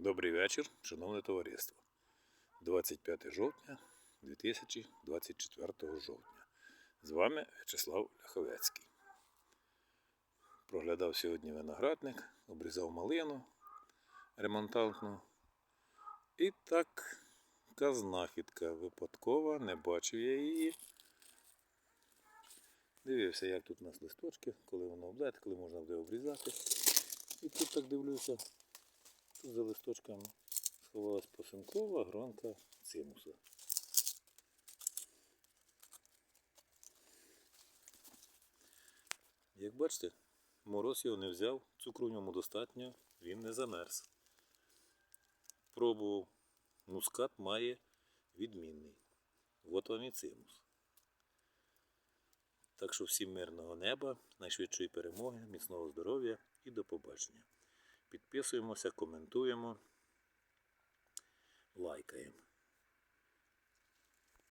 Добрий вечір, шановне товариство. 25 жовтня 2024 жовтня. З вами В'ячеслав Ляховецький. Проглядав сьогодні виноградник, обрізав малину ремонтантну. І так, така знахідка випадкова, не бачив я її. Дивився, як тут у нас листочки, коли воно облет, коли можна буде обрізати. І тут так дивлюся, Тут за листочками сховалась посинкова гронка цимуса. Як бачите, мороз його не взяв, цукру в ньому достатньо, він не замерз. Пробував, мускат має відмінний. От вам і цимус. Так що всім мирного неба, найшвидшої перемоги, міцного здоров'я і до побачення. Підписуємося, коментуємо, лайкаємо.